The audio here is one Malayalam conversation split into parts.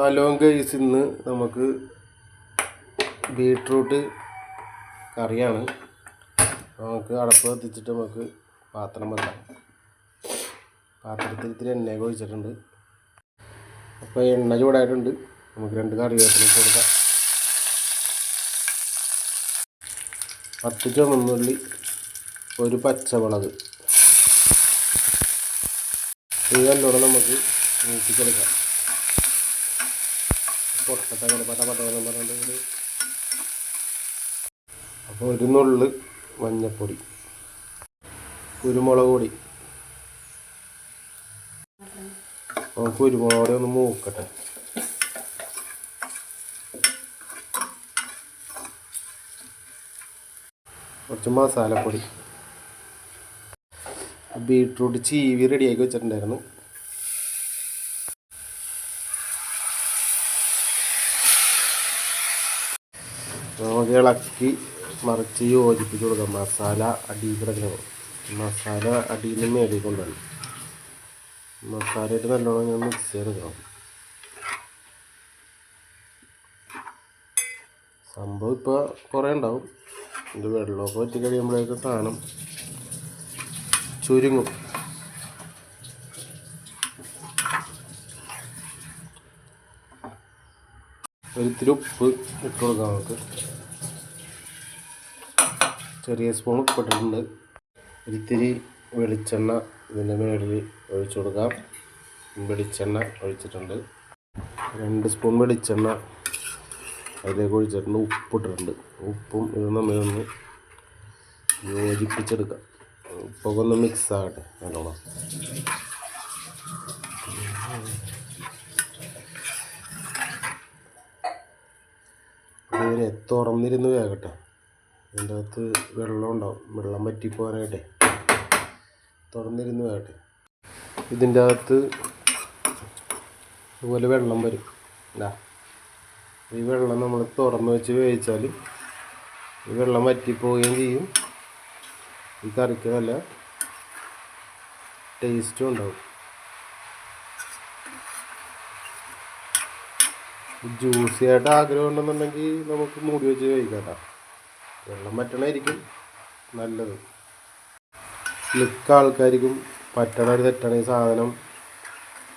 ഹലോ ഗൈസ് ഇന്ന് നമുക്ക് ബീട്രൂട്ട് കറിയാണ്. നമുക്ക് അടപ്പ് കത്തിച്ചിട്ട് നമുക്ക് പാത്രം വെക്കാം. പാത്രത്തിൽ ഇത്തിരി എണ്ണ ഒഴിച്ചിട്ടുണ്ട്. അപ്പോൾ എണ്ണ ചൂടായിട്ടുണ്ട്. നമുക്ക് രണ്ട് കറിവേപ്പില കൊടുക്കാം. പത്ത് ചുമന്നുള്ളി ഒരു പച്ചമുളക്. ഇത് നല്ലോണം നമുക്ക് മൂപ്പിച്ചെടുക്കാം പൊട്ടത്ത അങ്ങനെ പട്ട പട്ട എന്ന് പറഞ്ഞിട്ട് അപ്പോൾ ഒരു നുള്ളു മഞ്ഞപ്പൊടി കുരുമുളക് പൊടി. കുരുമുളക് പൊടി ഒന്ന് മൂക്കട്ടെ. കുറച്ച് മസാലപ്പൊടി. ബീട്രൂട്ട് ചീവി റെഡിയാക്കി വെച്ചിട്ടുണ്ടായിരുന്നു. നമുക്ക് ഇളക്കി മറിച്ച് യോജിപ്പിച്ച് കൊടുക്കാം മസാല അടിയിൽ കിടക്കണം മസാല അടിയിൽ നിന്ന് മേടിൽ കൊണ്ടുവരണം. മസാലയായിട്ട് നല്ലോണം ഞാൻ മിക്സ് ചെയ്തെടുക്കണം സംഭവം ഇപ്പോൾ കുറേ ഉണ്ടാവും. ഇത് വെള്ളമൊക്കെ വറ്റി കഴിയുമ്പോഴേക്കും സാധനം ചുരുങ്ങും. ഒരിത്തിരി ഉപ്പ് ഇട്ട് കൊടുക്കാം നമുക്ക്. ചെറിയ സ്പൂൺ ഉപ്പ് ഇട്ടിട്ടുണ്ട്. ഒരിത്തിരി വെളിച്ചെണ്ണ ഇതിന്റെ മേളിൽ ഒഴിച്ചു കൊടുക്കാം. വെളിച്ചെണ്ണ ഒഴിച്ചിട്ടുണ്ട്. രണ്ട് സ്പൂൺ വെളിച്ചെണ്ണ അതിലേക്ക് ഒഴിച്ചിട്ടുണ്ട്. ഉപ്പിട്ടിട്ടുണ്ട് ഉപ്പും ഇതും തമ്മിലൊന്ന് യോജിപ്പിച്ചെടുക്കാം. ഉപ്പൊക്കെ ഒന്ന് മിക്സ് ആകട്ടെ നല്ലോണം. ഇതിനെ തുറന്നിരുന്ന് വേകട്ടെ അതിന്റെ അകത്ത് വെള്ളം ഉണ്ടാവും. വെള്ളം പറ്റിപ്പോകാനായിട്ടേ തുറന്നിരുന്ന് വേകട്ടെ ഇതിന്റെ അകത്ത് ഇതുപോലെ വെള്ളം വരും. ഇതാ ഈ വെള്ളം നമ്മൾ തുറന്ന് വെച്ച് വേവിച്ചാൽ ഈ വെള്ളം വറ്റിപ്പോവുകയും ചെയ്യും. ഈ കറിക്ക് നല്ല ടേസ്റ്റും ഉണ്ടാവും. ജ്യൂസി ആയിട്ട് ആഗ്രഹം ഉണ്ടെന്നുണ്ടെങ്കിൽ നമുക്ക് മൂടി വെച്ച് കഴിക്കാം വെള്ളം പറ്റണമായിരിക്കും നല്ലത്. മിക്ക ആൾക്കാർക്കും പറ്റണ ഒരു തെറ്റണ ഈ സാധനം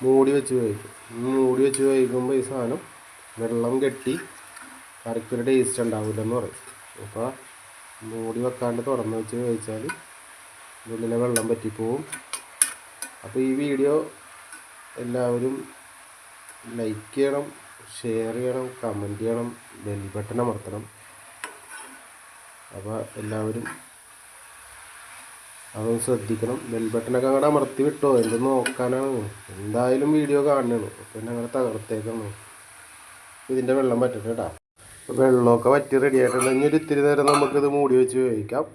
മൂടി വെച്ച് കഴിക്കും. മൂടി വെച്ച് കഴിക്കുമ്പോൾ ഈ സാധനം വെള്ളം കെട്ടി കറിക്കൊരു ടേസ്റ്റ് ഉണ്ടാവില്ലെന്ന് പറയും. അപ്പോൾ മൂടി വെക്കാണ്ട് തുറന്ന് വെച്ച് കഴിച്ചാൽ ഉള്ളിലെ വെള്ളം പറ്റിപ്പോവും. അപ്പോൾ ഈ വീഡിയോ എല്ലാവരും ലൈക്ക് ചെയ്യണം. ഷെയർ ചെയ്യണം കമന്റ് ചെയ്യണം ബെൽ ബട്ടൺ അമർത്തണം. അപ്പോൾ എല്ലാവരും അതൊന്ന് ശ്രദ്ധിക്കണം. ബെൽ ബട്ടണൊക്കെ അങ്ങോട്ട് അമർത്തി വിട്ടോ. എന്ത് നോക്കാനാണ് എന്തായാലും വീഡിയോ കാണണം പിന്നെ അങ്ങനെ തകർത്തേക്കാണ്. ഇതിന്റെ വെള്ളം പറ്റട്ടെ കേട്ടോ. വെള്ളമൊക്കെ വറ്റി റെഡി ആയിട്ടുണ്ട്. ഇനി ഒരു ഇത്തിരി നേരം നമുക്കിത് മൂടി വെച്ച് ഉപയോഗിക്കാം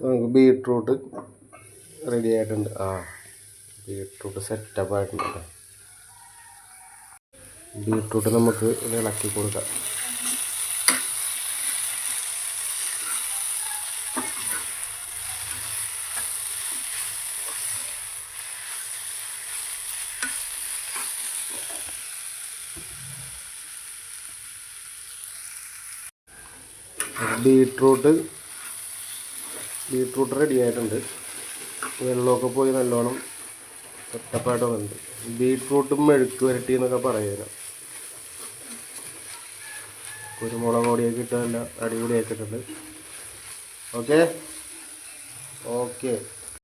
നമുക്ക് ബീട്രൂട്ട് റെഡി ആയിട്ടുണ്ട്. ആ ബീട്രൂട്ട് സെറ്റപ്പ് ആയിട്ടുണ്ട് ബീട്രൂട്ട് നമുക്ക് ഇളക്കി കൊടുക്കാം. ബീട്രൂട്ട് ബീട്രൂട്ട് റെഡി ആയിട്ടുണ്ട്. വെള്ളമൊക്കെ പോയി നല്ലോണം വന്നിട്ടുണ്ട് ബീട്രൂട്ടും മെഴുക്ക് വരട്ടി എന്നൊക്കെ പറയുന്നത് കുരുമുളക് പൊടിയൊക്കെ ഇട്ടതല്ല അടിപൊളിയാക്കിയിട്ടുണ്ട്. ഓക്കെ? ഓക്കെ.